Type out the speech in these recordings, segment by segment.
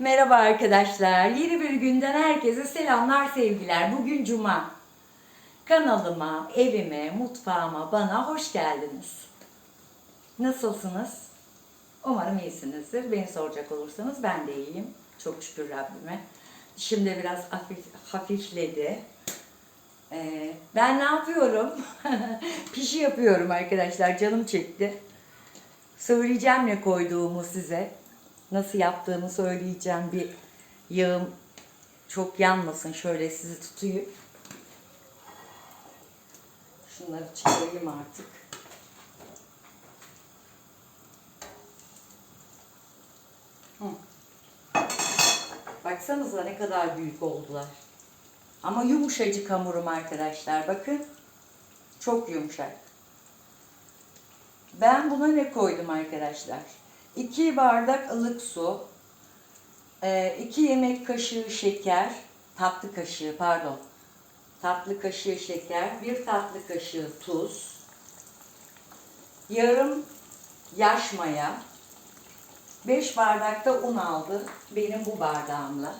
Merhaba arkadaşlar. Yeni bir günden herkese selamlar, sevgiler. Bugün cuma. Kanalıma, evime, mutfağıma, bana hoş geldiniz. Nasılsınız? Umarım iyisinizdir. Beni soracak olursanız ben de iyiyim. Çok şükür Rabbime. Şimdi biraz hafif, hafifledi. Ee, ben ne yapıyorum? Pişi yapıyorum arkadaşlar. Canım çekti. Söyleyeceğim ne koyduğumu size. Nasıl yaptığımı söyleyeceğim. Bir yağım çok yanmasın. Şöyle sizi tutayım. Şunları çıkarayım artık. Hı. Baksanıza ne kadar büyük oldular. Ama yumuşacık hamurum arkadaşlar. Bakın. Çok yumuşak. Ben buna ne koydum arkadaşlar? 2 bardak ılık su, 2 yemek kaşığı şeker, tatlı kaşığı pardon, tatlı kaşığı şeker, 1 tatlı kaşığı tuz, yarım yaş maya, 5 bardak da un aldı benim bu bardağımla.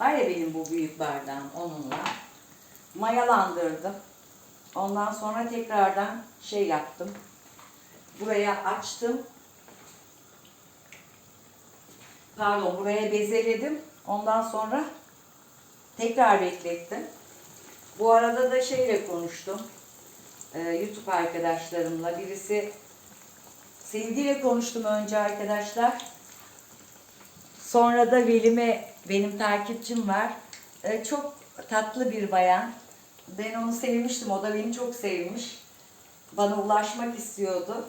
Var ya benim bu büyük bardağım onunla. Mayalandırdım. Ondan sonra tekrardan şey yaptım. Buraya açtım. Pardon buraya bezeledim. Ondan sonra tekrar beklettim. Bu arada da şeyle konuştum. Ee, YouTube arkadaşlarımla. Birisi Sevgiyle konuştum önce arkadaşlar. Sonra da Velime benim takipçim var. Ee, çok tatlı bir bayan. Ben onu sevmiştim. O da beni çok sevmiş. Bana ulaşmak istiyordu.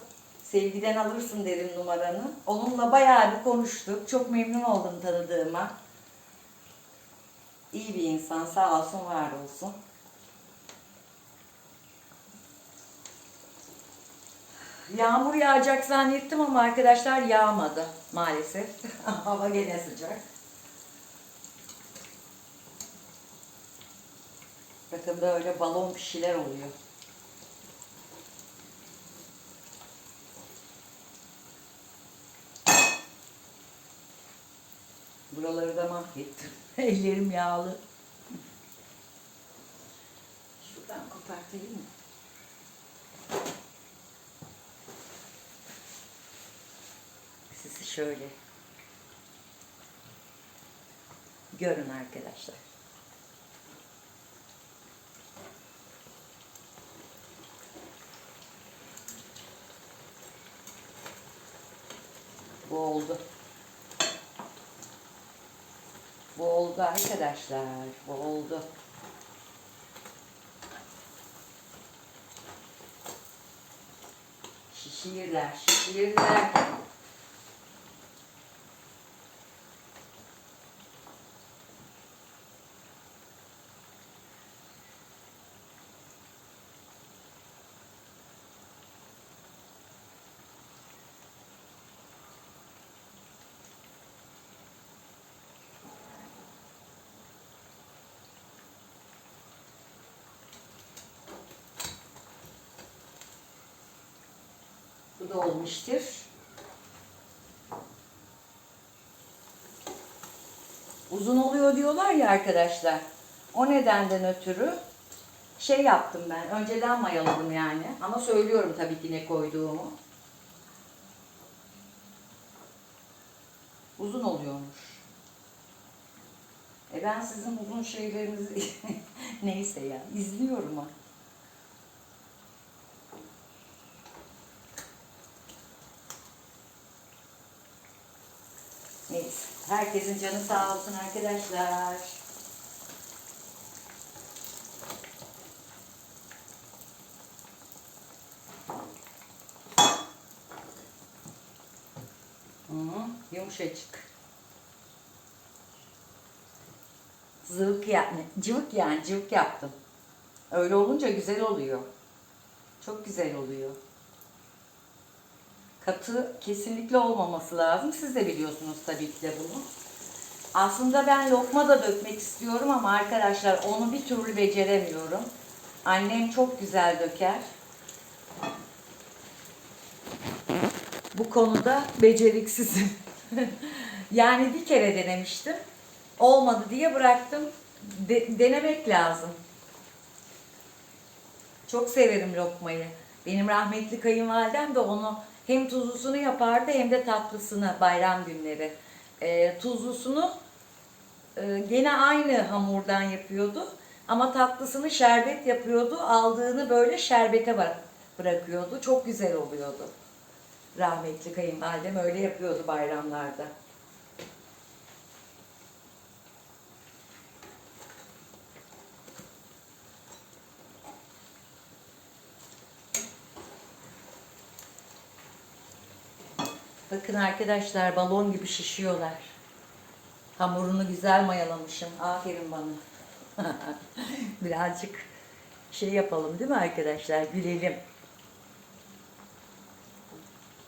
Sevgiden alırsın dedim numaranı. Onunla bayağı bir konuştuk. Çok memnun oldum tanıdığıma. İyi bir insan. Sağ olsun, var olsun. Yağmur yağacak zannettim ama arkadaşlar yağmadı maalesef. Hava gene sıcak. Bakın böyle balon pişiler oluyor. Buraları da mahvettim. Ellerim yağlı. Şuradan kopartayım mı? Sizi şöyle görün arkadaşlar. Bu oldu. Bu oldu arkadaşlar. Bu oldu. Şişirirler, şişirirler. Da olmuştur. Uzun oluyor diyorlar ya arkadaşlar. O nedenden ötürü şey yaptım ben. Önceden mayaladım yani. Ama söylüyorum tabii ki ne koyduğumu. Uzun oluyormuş. E ben sizin uzun şeylerinizi neyse ya izliyorum ha. Neyse. Herkesin canı sağ olsun arkadaşlar. Hı, yumuşacık. Zıvık yani, cıvık yani cıvık yaptım. Öyle olunca güzel oluyor. Çok güzel oluyor katı kesinlikle olmaması lazım. Siz de biliyorsunuz tabii ki de bunu. Aslında ben lokma da dökmek istiyorum ama arkadaşlar onu bir türlü beceremiyorum. Annem çok güzel döker. Bu konuda beceriksizim. Yani bir kere denemiştim. Olmadı diye bıraktım. De- denemek lazım. Çok severim lokmayı. Benim rahmetli kayınvalidem de onu hem tuzlusunu yapardı hem de tatlısını bayram günleri. Ee, tuzlusunu e, gene aynı hamurdan yapıyordu. Ama tatlısını şerbet yapıyordu. Aldığını böyle şerbete bıra- bırakıyordu. Çok güzel oluyordu. Rahmetli kayınvalidem öyle yapıyordu bayramlarda. Bakın arkadaşlar balon gibi şişiyorlar. Hamurunu güzel mayalamışım. Aferin bana. Birazcık şey yapalım değil mi arkadaşlar? Gülelim.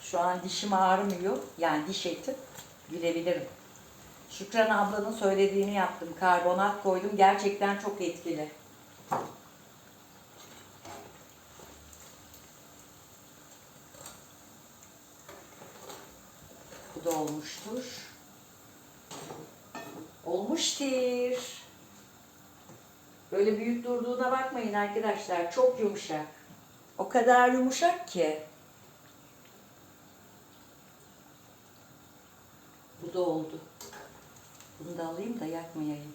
Şu an dişim ağrımıyor. Yani diş eti. Gülebilirim. Şükran ablanın söylediğini yaptım. Karbonat koydum. Gerçekten çok etkili. Bu olmuştur. Olmuştur. Böyle büyük durduğuna bakmayın arkadaşlar. Çok yumuşak. O kadar yumuşak ki. Bu da oldu. Bunu da alayım da yakmayayım.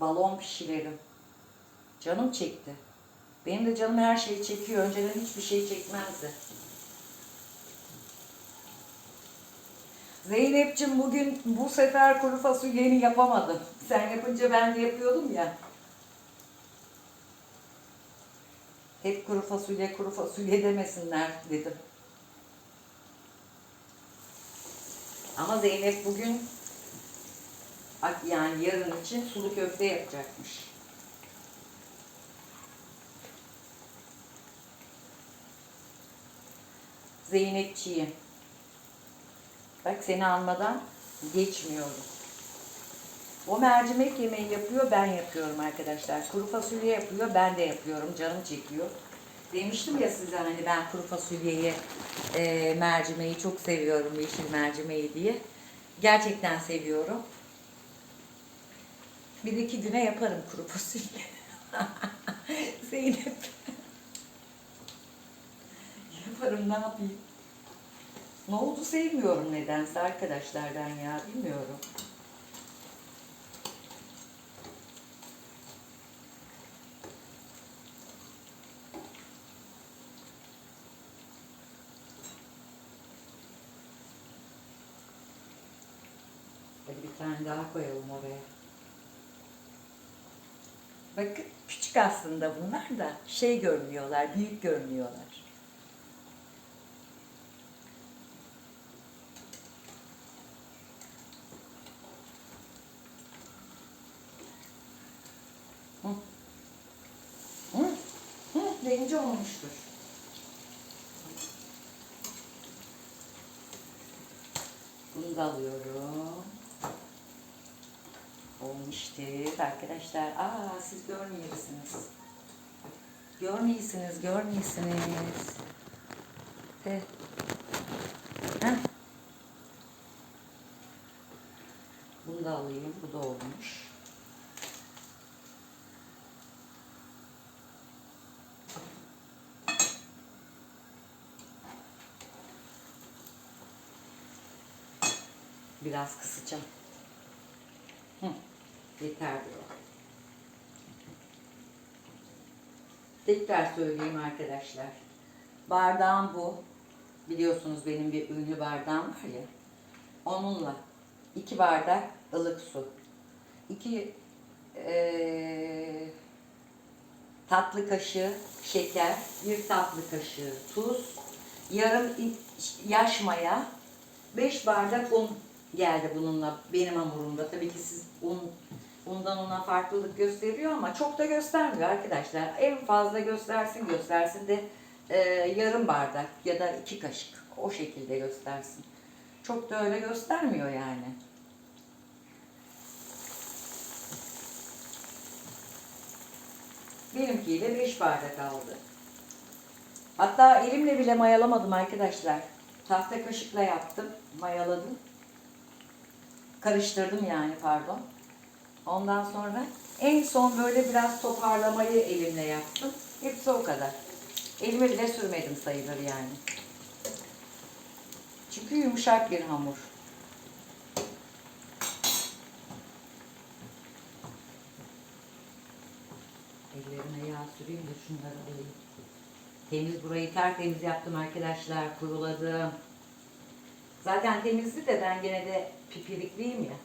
Balon pişirelim. Canım çekti. Benim de canım her şeyi çekiyor. Önceden hiçbir şey çekmezdi. Zeynep'cim bugün bu sefer kuru fasulyeni yapamadım. Sen yapınca ben de yapıyordum ya. Hep kuru fasulye kuru fasulye demesinler dedim. Ama Zeynep bugün yani yarın için sulu köfte yapacakmış. Zeynepçiyim. Bak seni almadan geçmiyorum. O mercimek yemeği yapıyor, ben yapıyorum arkadaşlar. Kuru fasulye yapıyor, ben de yapıyorum. Canım çekiyor. Demiştim ya size hani ben kuru fasulyeyi, e, mercimeği çok seviyorum, yeşil mercimeği diye. Gerçekten seviyorum. Bir iki güne yaparım kuru fasulye. Zeynep. yaparım ne yapayım. Oldu sevmiyorum nedense arkadaşlar ben ya bilmiyorum. Hadi bir tane daha koyalım oraya. Bakın küçük aslında bunlar da şey görünüyorlar, büyük görünüyorlar. Hı. Hı. Hı. Rengi olmuştur. Bunu alıyorum. Olmuştur arkadaşlar. Aa siz görmeyesiniz. Görmeyesiniz, görmeyesiniz. De. Heh. Bunu da alayım. Bu da olmuş. Biraz kısacağım. Hı, yeter diyor. Tekrar söyleyeyim arkadaşlar. Bardağım bu. Biliyorsunuz benim bir ünlü bardağım var ya. Onunla iki bardak ılık su. iki eee, tatlı kaşığı şeker, bir tatlı kaşığı tuz, yarım yaş maya, 5 bardak un geldi bununla benim hamurumda. Tabii ki siz un undan una farklılık gösteriyor ama çok da göstermiyor arkadaşlar. En fazla göstersin göstersin de e, yarım bardak ya da iki kaşık o şekilde göstersin. Çok da öyle göstermiyor yani. Benimkiyle 5 bardak aldı. Hatta elimle bile mayalamadım arkadaşlar. Tahta kaşıkla yaptım. Mayaladım. Karıştırdım yani pardon. Ondan sonra en son böyle biraz toparlamayı elimle yaptım. Hepsi o kadar. Elime bile sürmedim sayılır yani. Çünkü yumuşak bir hamur. Ellerime yağ süreyim de şunları alayım. Temiz burayı tertemiz yaptım arkadaşlar. Kuruladım. Zaten temizdi de ben gene de pipirikliyim ya.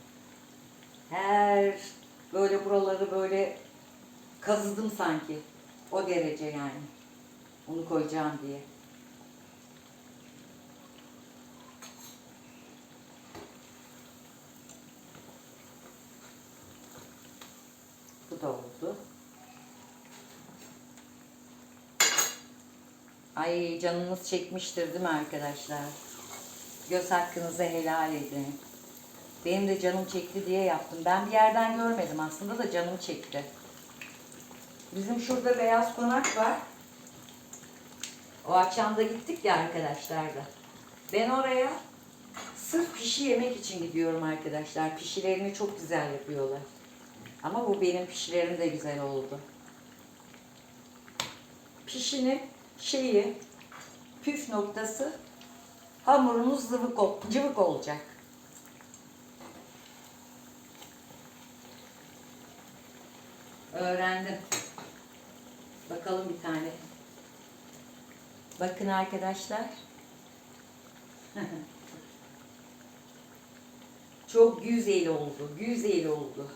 Her böyle buraları böyle kazıdım sanki. O derece yani. Onu koyacağım diye. Bu da oldu. Ay canınız çekmiştir değil mi arkadaşlar? Göz hakkınızı helal edin. Benim de canım çekti diye yaptım. Ben bir yerden görmedim aslında da canım çekti. Bizim şurada beyaz konak var. O akşam da gittik ya arkadaşlar da. Ben oraya sırf pişi yemek için gidiyorum arkadaşlar. Pişilerini çok güzel yapıyorlar. Ama bu benim pişilerim de güzel oldu. Pişinin şeyi, püf noktası hamurunuz zıvık, cıvık olacak. Öğrendim. Bakalım bir tane. Bakın arkadaşlar. Çok güzel oldu. Güzel oldu.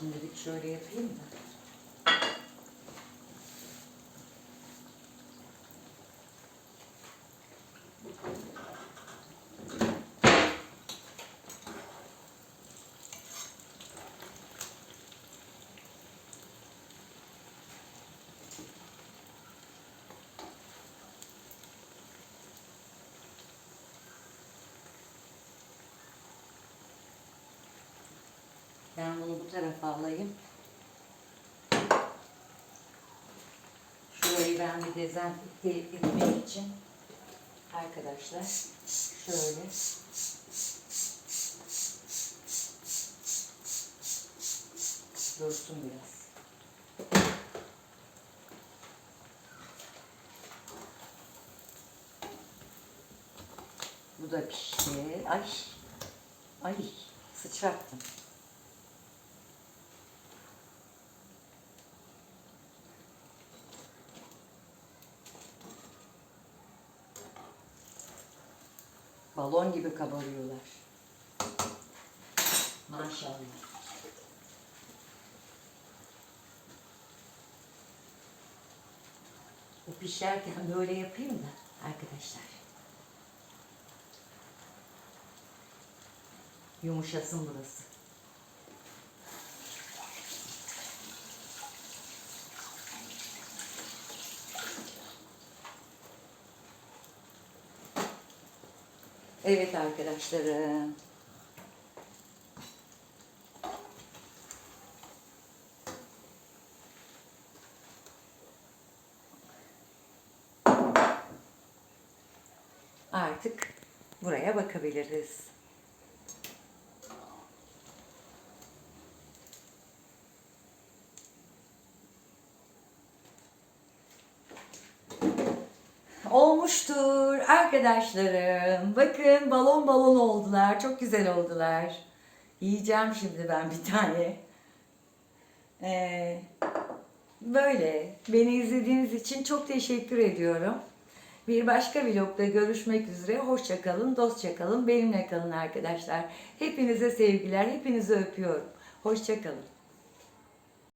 Şimdilik şöyle yapayım da. Ben bunu bu tarafa alayım. Şurayı ben bir dezenfekte etmek için arkadaşlar şöyle dursun biraz. Bu da pişti. Ay. Ay. Sıçrattım. Balon gibi kabarıyorlar. Maşallah. Bu pişerken böyle yapayım da arkadaşlar. Yumuşasın burası. Evet arkadaşlarım. Artık buraya bakabiliriz. Olmuştur arkadaşlarım. Bakın balon balon oldular. Çok güzel oldular. Yiyeceğim şimdi ben bir tane. Ee, böyle. Beni izlediğiniz için çok teşekkür ediyorum. Bir başka vlogda görüşmek üzere. Hoşça kalın, dostça kalın. Benimle kalın arkadaşlar. Hepinize sevgiler. Hepinizi öpüyorum. Hoşçakalın.